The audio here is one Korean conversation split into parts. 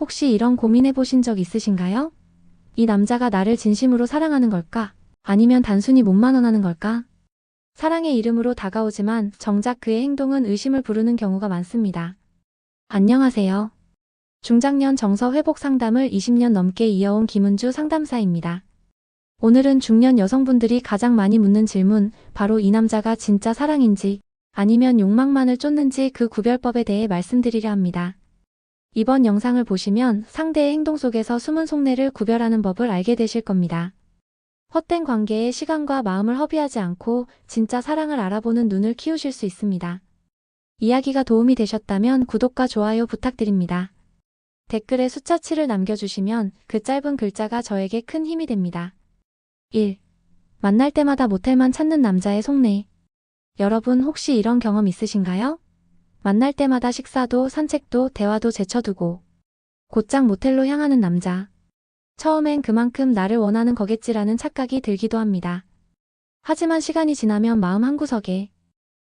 혹시 이런 고민해 보신 적 있으신가요? 이 남자가 나를 진심으로 사랑하는 걸까? 아니면 단순히 몸만 원하는 걸까? 사랑의 이름으로 다가오지만 정작 그의 행동은 의심을 부르는 경우가 많습니다. 안녕하세요. 중장년 정서 회복 상담을 20년 넘게 이어온 김은주 상담사입니다. 오늘은 중년 여성분들이 가장 많이 묻는 질문, 바로 이 남자가 진짜 사랑인지 아니면 욕망만을 쫓는지 그 구별법에 대해 말씀드리려 합니다. 이번 영상을 보시면 상대의 행동 속에서 숨은 속내를 구별하는 법을 알게 되실 겁니다. 헛된 관계에 시간과 마음을 허비하지 않고 진짜 사랑을 알아보는 눈을 키우실 수 있습니다. 이야기가 도움이 되셨다면 구독과 좋아요 부탁드립니다. 댓글에 숫자 7을 남겨주시면 그 짧은 글자가 저에게 큰 힘이 됩니다. 1. 만날 때마다 모텔만 찾는 남자의 속내. 여러분 혹시 이런 경험 있으신가요? 만날 때마다 식사도 산책도 대화도 제쳐두고 곧장 모텔로 향하는 남자. 처음엔 그만큼 나를 원하는 거겠지라는 착각이 들기도 합니다. 하지만 시간이 지나면 마음 한구석에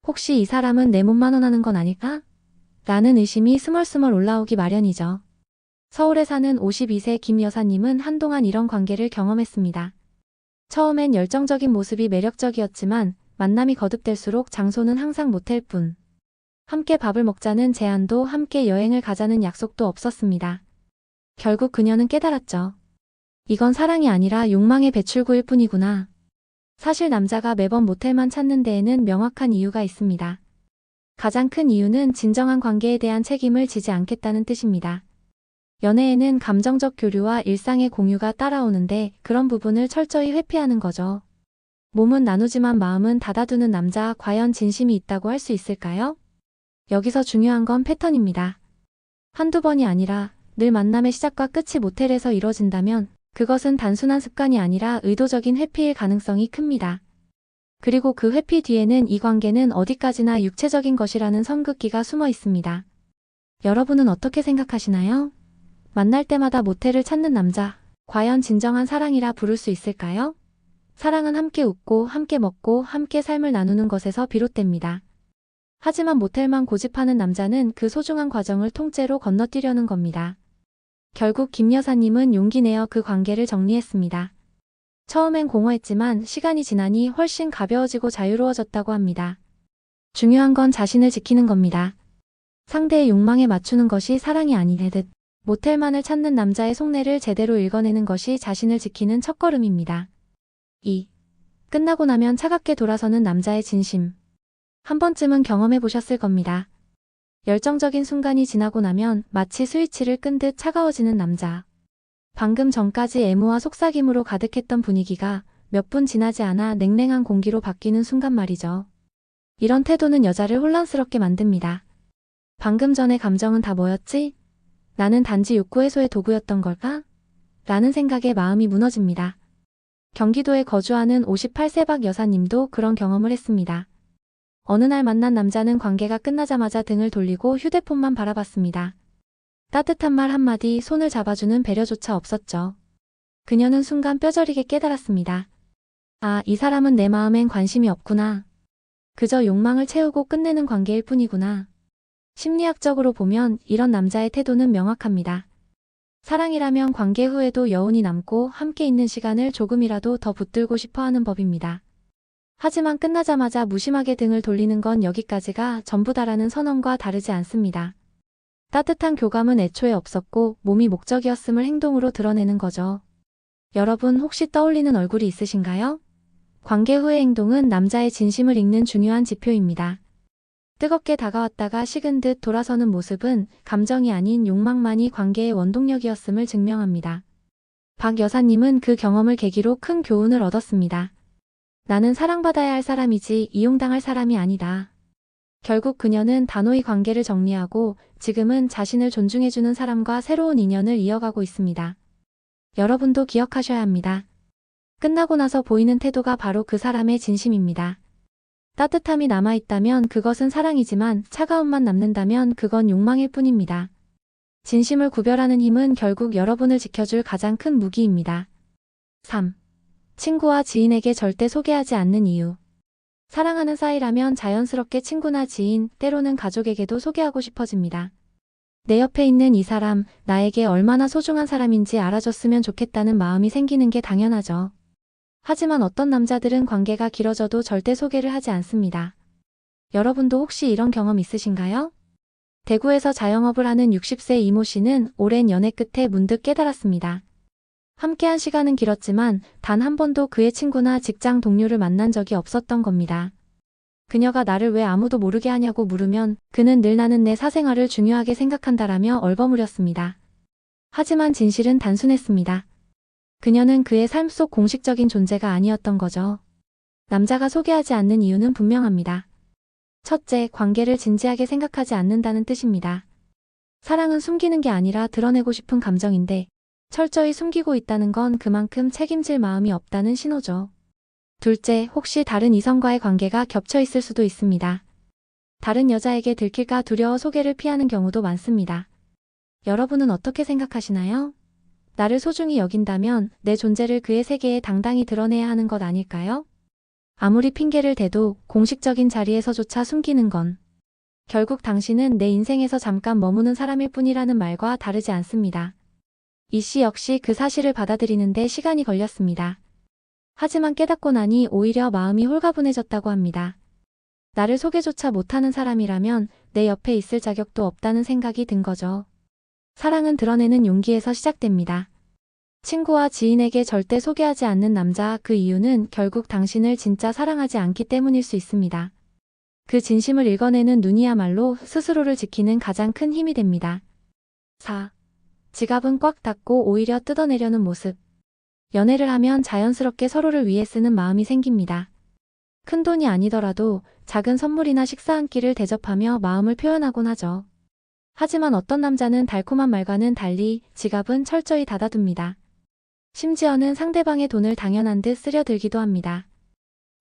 혹시 이 사람은 내 몸만 원하는 건 아닐까? 라는 의심이 스멀스멀 올라오기 마련이죠. 서울에 사는 52세 김 여사님은 한동안 이런 관계를 경험했습니다. 처음엔 열정적인 모습이 매력적이었지만 만남이 거듭될수록 장소는 항상 모텔뿐. 함께 밥을 먹자는 제안도 함께 여행을 가자는 약속도 없었습니다. 결국 그녀는 깨달았죠. 이건 사랑이 아니라 욕망의 배출구일 뿐이구나. 사실 남자가 매번 모텔만 찾는 데에는 명확한 이유가 있습니다. 가장 큰 이유는 진정한 관계에 대한 책임을 지지 않겠다는 뜻입니다. 연애에는 감정적 교류와 일상의 공유가 따라오는데 그런 부분을 철저히 회피하는 거죠. 몸은 나누지만 마음은 닫아두는 남자 과연 진심이 있다고 할 수 있을까요? 여기서 중요한 건 패턴입니다. 한두 번이 아니라 늘 만남의 시작과 끝이 모텔에서 이뤄진다면 그것은 단순한 습관이 아니라 의도적인 회피일 가능성이 큽니다. 그리고 그 회피 뒤에는 이 관계는 어디까지나 육체적인 것이라는 선긋기가 숨어 있습니다. 여러분은 어떻게 생각하시나요? 만날 때마다 모텔을 찾는 남자, 과연 진정한 사랑이라 부를 수 있을까요? 사랑은 함께 웃고, 함께 먹고, 함께 삶을 나누는 것에서 비롯됩니다. 하지만 모텔만 고집하는 남자는 그 소중한 과정을 통째로 건너뛰려는 겁니다. 결국 김 여사님은 용기 내어 그 관계를 정리했습니다. 처음엔 공허했지만 시간이 지나니 훨씬 가벼워지고 자유로워졌다고 합니다. 중요한 건 자신을 지키는 겁니다. 상대의 욕망에 맞추는 것이 사랑이 아니듯 모텔만을 찾는 남자의 속내를 제대로 읽어내는 것이 자신을 지키는 첫걸음입니다. 2. 끝나고 나면 차갑게 돌아서는 남자의 진심. 한 번쯤은 경험해 보셨을 겁니다. 열정적인 순간이 지나고 나면 마치 스위치를 끈 듯 차가워지는 남자. 방금 전까지 애무와 속삭임으로 가득했던 분위기가 몇 분 지나지 않아 냉랭한 공기로 바뀌는 순간 말이죠. 이런 태도는 여자를 혼란스럽게 만듭니다. 방금 전의 감정은 다 뭐였지? 나는 단지 욕구 해소의 도구였던 걸까? 라는 생각에 마음이 무너집니다. 경기도에 거주하는 58세 박 여사님도 그런 경험을 했습니다. 어느 날 만난 남자는 관계가 끝나자마자 등을 돌리고 휴대폰만 바라봤습니다. 따뜻한 말 한마디 손을 잡아주는 배려조차 없었죠. 그녀는 순간 뼈저리게 깨달았습니다. 아, 이 사람은 내 마음엔 관심이 없구나. 그저 욕망을 채우고 끝내는 관계일 뿐이구나. 심리학적으로 보면 이런 남자의 태도는 명확합니다. 사랑이라면 관계 후에도 여운이 남고 함께 있는 시간을 조금이라도 더 붙들고 싶어 하는 법입니다. 하지만 끝나자마자 무심하게 등을 돌리는 건 여기까지가 전부다라는 선언과 다르지 않습니다. 따뜻한 교감은 애초에 없었고 몸이 목적이었음을 행동으로 드러내는 거죠. 여러분 혹시 떠올리는 얼굴이 있으신가요? 관계 후의 행동은 남자의 진심을 읽는 중요한 지표입니다. 뜨겁게 다가왔다가 식은 듯 돌아서는 모습은 감정이 아닌 욕망만이 관계의 원동력이었음을 증명합니다. 박 여사님은 그 경험을 계기로 큰 교훈을 얻었습니다. 나는 사랑받아야 할 사람이지 이용당할 사람이 아니다. 결국 그녀는 단호히 관계를 정리하고 지금은 자신을 존중해주는 사람과 새로운 인연을 이어가고 있습니다. 여러분도 기억하셔야 합니다. 끝나고 나서 보이는 태도가 바로 그 사람의 진심입니다. 따뜻함이 남아있다면 그것은 사랑이지만 차가움만 남는다면 그건 욕망일 뿐입니다. 진심을 구별하는 힘은 결국 여러분을 지켜줄 가장 큰 무기입니다. 3. 친구와 지인에게 절대 소개하지 않는 이유. 사랑하는 사이라면 자연스럽게 친구나 지인, 때로는 가족에게도 소개하고 싶어집니다. 내 옆에 있는 이 사람, 나에게 얼마나 소중한 사람인지 알아줬으면 좋겠다는 마음이 생기는 게 당연하죠. 하지만 어떤 남자들은 관계가 길어져도 절대 소개를 하지 않습니다. 여러분도 혹시 이런 경험 있으신가요? 대구에서 자영업을 하는 60세 이모 씨는 오랜 연애 끝에 문득 깨달았습니다. 함께한 시간은 길었지만 단 한 번도 그의 친구나 직장 동료를 만난 적이 없었던 겁니다. 그녀가 나를 왜 아무도 모르게 하냐고 물으면 그는 늘 나는 내 사생활을 중요하게 생각한다라며 얼버무렸습니다. 하지만 진실은 단순했습니다. 그녀는 그의 삶 속 공식적인 존재가 아니었던 거죠. 남자가 소개하지 않는 이유는 분명합니다. 첫째, 관계를 진지하게 생각하지 않는다는 뜻입니다. 사랑은 숨기는 게 아니라 드러내고 싶은 감정인데 철저히 숨기고 있다는 건 그만큼 책임질 마음이 없다는 신호죠. 둘째, 혹시 다른 이성과의 관계가 겹쳐 있을 수도 있습니다. 다른 여자에게 들킬까 두려워 소개를 피하는 경우도 많습니다. 여러분은 어떻게 생각하시나요? 나를 소중히 여긴다면 내 존재를 그의 세계에 당당히 드러내야 하는 것 아닐까요? 아무리 핑계를 대도 공식적인 자리에서조차 숨기는 건 결국 당신은 내 인생에서 잠깐 머무는 사람일 뿐이라는 말과 다르지 않습니다. 이 씨 역시 그 사실을 받아들이는데 시간이 걸렸습니다. 하지만 깨닫고 나니 오히려 마음이 홀가분해졌다고 합니다. 나를 소개조차 못하는 사람이라면 내 옆에 있을 자격도 없다는 생각이 든 거죠. 사랑은 드러내는 용기에서 시작됩니다. 친구와 지인에게 절대 소개하지 않는 남자 그 이유는 결국 당신을 진짜 사랑하지 않기 때문일 수 있습니다. 그 진심을 읽어내는 눈이야말로 스스로를 지키는 가장 큰 힘이 됩니다. 4. 지갑은 꽉 닫고 오히려 뜯어내려는 모습. 연애를 하면 자연스럽게 서로를 위해 쓰는 마음이 생깁니다. 큰 돈이 아니더라도 작은 선물이나 식사 한 끼를 대접하며 마음을 표현하곤 하죠. 하지만 어떤 남자는 달콤한 말과는 달리 지갑은 철저히 닫아둡니다. 심지어는 상대방의 돈을 당연한 듯 쓰려들기도 합니다.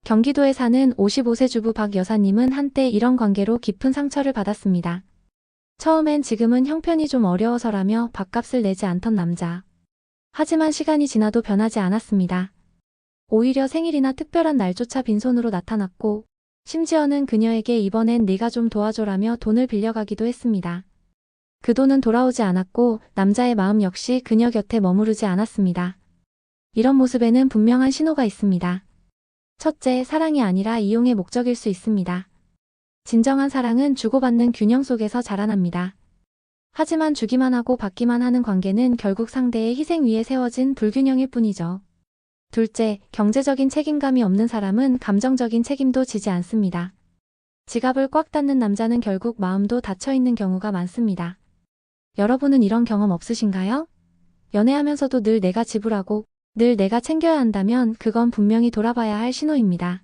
경기도에 사는 55세 주부 박 여사님은 한때 이런 관계로 깊은 상처를 받았습니다. 처음엔 지금은 형편이 좀 어려워서라며 밥값을 내지 않던 남자. 하지만 시간이 지나도 변하지 않았습니다. 오히려 생일이나 특별한 날조차 빈손으로 나타났고 심지어는 그녀에게 이번엔 네가 좀 도와줘라며 돈을 빌려가기도 했습니다. 그 돈은 돌아오지 않았고 남자의 마음 역시 그녀 곁에 머무르지 않았습니다. 이런 모습에는 분명한 신호가 있습니다. 첫째, 사랑이 아니라 이용의 목적일 수 있습니다. 진정한 사랑은 주고받는 균형 속에서 자라납니다. 하지만 주기만 하고 받기만 하는 관계는 결국 상대의 희생 위에 세워진 불균형일 뿐이죠. 둘째, 경제적인 책임감이 없는 사람은 감정적인 책임도 지지 않습니다. 지갑을 꽉 닫는 남자는 결국 마음도 닫혀 있는 경우가 많습니다. 여러분은 이런 경험 없으신가요? 연애하면서도 늘 내가 지불하고 늘 내가 챙겨야 한다면 그건 분명히 돌아봐야 할 신호입니다.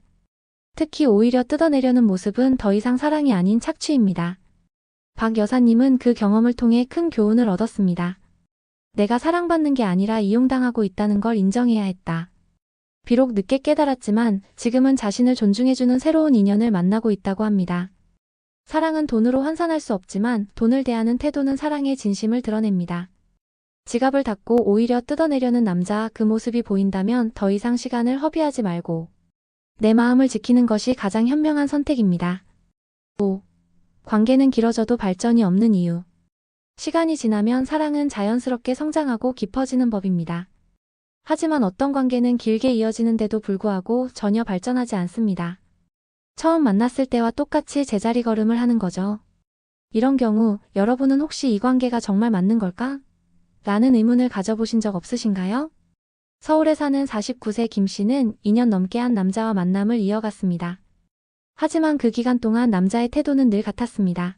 특히 오히려 뜯어내려는 모습은 더 이상 사랑이 아닌 착취입니다. 박 여사님은 그 경험을 통해 큰 교훈을 얻었습니다. 내가 사랑받는 게 아니라 이용당하고 있다는 걸 인정해야 했다. 비록 늦게 깨달았지만 지금은 자신을 존중해주는 새로운 인연을 만나고 있다고 합니다. 사랑은 돈으로 환산할 수 없지만 돈을 대하는 태도는 사랑의 진심을 드러냅니다. 지갑을 닫고 오히려 뜯어내려는 남자 그 모습이 보인다면 더 이상 시간을 허비하지 말고 내 마음을 지키는 것이 가장 현명한 선택입니다. 5. 관계는 길어져도 발전이 없는 이유. 시간이 지나면 사랑은 자연스럽게 성장하고 깊어지는 법입니다. 하지만 어떤 관계는 길게 이어지는데도 불구하고 전혀 발전하지 않습니다. 처음 만났을 때와 똑같이 제자리 걸음을 하는 거죠. 이런 경우 여러분은 혹시 이 관계가 정말 맞는 걸까? 라는 의문을 가져보신 적 없으신가요? 서울에 사는 49세 김 씨는 2년 넘게 한 남자와 만남을 이어갔습니다. 하지만 그 기간 동안 남자의 태도는 늘 같았습니다.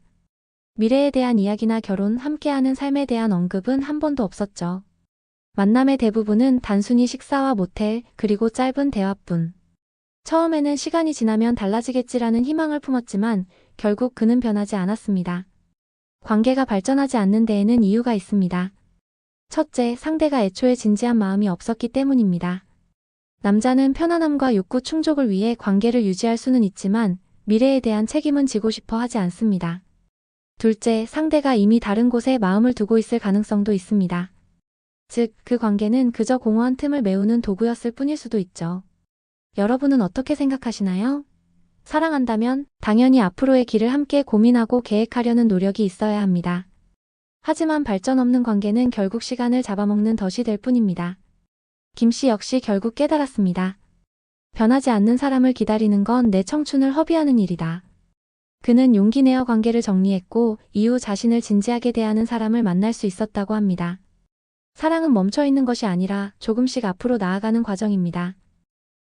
미래에 대한 이야기나 결혼, 함께하는 삶에 대한 언급은 한 번도 없었죠. 만남의 대부분은 단순히 식사와 모텔, 그리고 짧은 대화뿐. 처음에는 시간이 지나면 달라지겠지라는 희망을 품었지만 결국 그는 변하지 않았습니다. 관계가 발전하지 않는 데에는 이유가 있습니다. 첫째, 상대가 애초에 진지한 마음이 없었기 때문입니다. 남자는 편안함과 욕구 충족을 위해 관계를 유지할 수는 있지만 미래에 대한 책임은 지고 싶어 하지 않습니다. 둘째, 상대가 이미 다른 곳에 마음을 두고 있을 가능성도 있습니다. 즉, 그 관계는 그저 공허한 틈을 메우는 도구였을 뿐일 수도 있죠. 여러분은 어떻게 생각하시나요? 사랑한다면 당연히 앞으로의 길을 함께 고민하고 계획하려는 노력이 있어야 합니다. 하지만 발전 없는 관계는 결국 시간을 잡아먹는 덫이 될 뿐입니다. 김씨 역시 결국 깨달았습니다. 변하지 않는 사람을 기다리는 건 내 청춘을 허비하는 일이다. 그는 용기 내어 관계를 정리했고 이후 자신을 진지하게 대하는 사람을 만날 수 있었다고 합니다. 사랑은 멈춰 있는 것이 아니라 조금씩 앞으로 나아가는 과정입니다.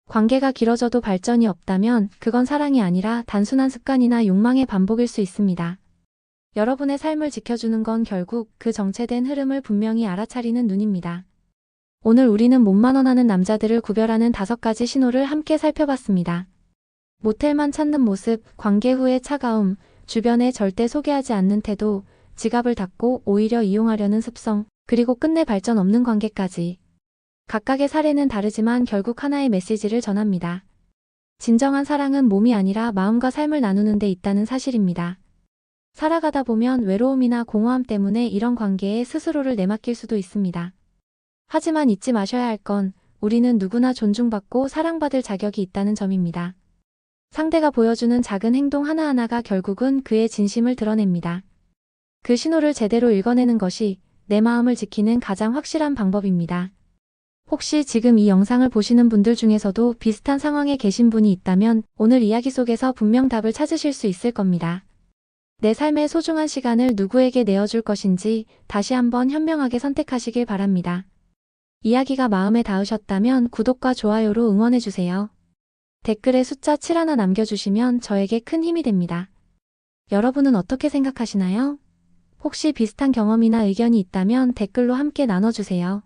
관계가 길어져도 발전이 없다면 그건 사랑이 아니라 단순한 습관이나 욕망의 반복일 수 있습니다. 여러분의 삶을 지켜주는 건 결국 그 정체된 흐름을 분명히 알아차리는 눈입니다. 오늘 우리는 몸만 원하는 남자들을 구별하는 다섯 가지 신호를 함께 살펴봤습니다. 모텔만 찾는 모습, 관계 후의 차가움, 주변에 절대 소개하지 않는 태도, 지갑을 닫고 오히려 이용하려는 습성, 그리고 끝내 발전 없는 관계까지. 각각의 사례는 다르지만 결국 하나의 메시지를 전합니다. 진정한 사랑은 몸이 아니라 마음과 삶을 나누는 데 있다는 사실입니다. 살아가다 보면 외로움이나 공허함 때문에 이런 관계에 스스로를 내맡길 수도 있습니다. 하지만 잊지 마셔야 할 건 우리는 누구나 존중받고 사랑받을 자격이 있다는 점입니다. 상대가 보여주는 작은 행동 하나하나가 결국은 그의 진심을 드러냅니다. 그 신호를 제대로 읽어내는 것이 내 마음을 지키는 가장 확실한 방법입니다. 혹시 지금 이 영상을 보시는 분들 중에서도 비슷한 상황에 계신 분이 있다면 오늘 이야기 속에서 분명 답을 찾으실 수 있을 겁니다. 내 삶의 소중한 시간을 누구에게 내어줄 것인지 다시 한번 현명하게 선택하시길 바랍니다. 이야기가 마음에 닿으셨다면 구독과 좋아요로 응원해주세요. 댓글에 숫자 7 하나 남겨주시면 저에게 큰 힘이 됩니다. 여러분은 어떻게 생각하시나요? 혹시 비슷한 경험이나 의견이 있다면 댓글로 함께 나눠주세요.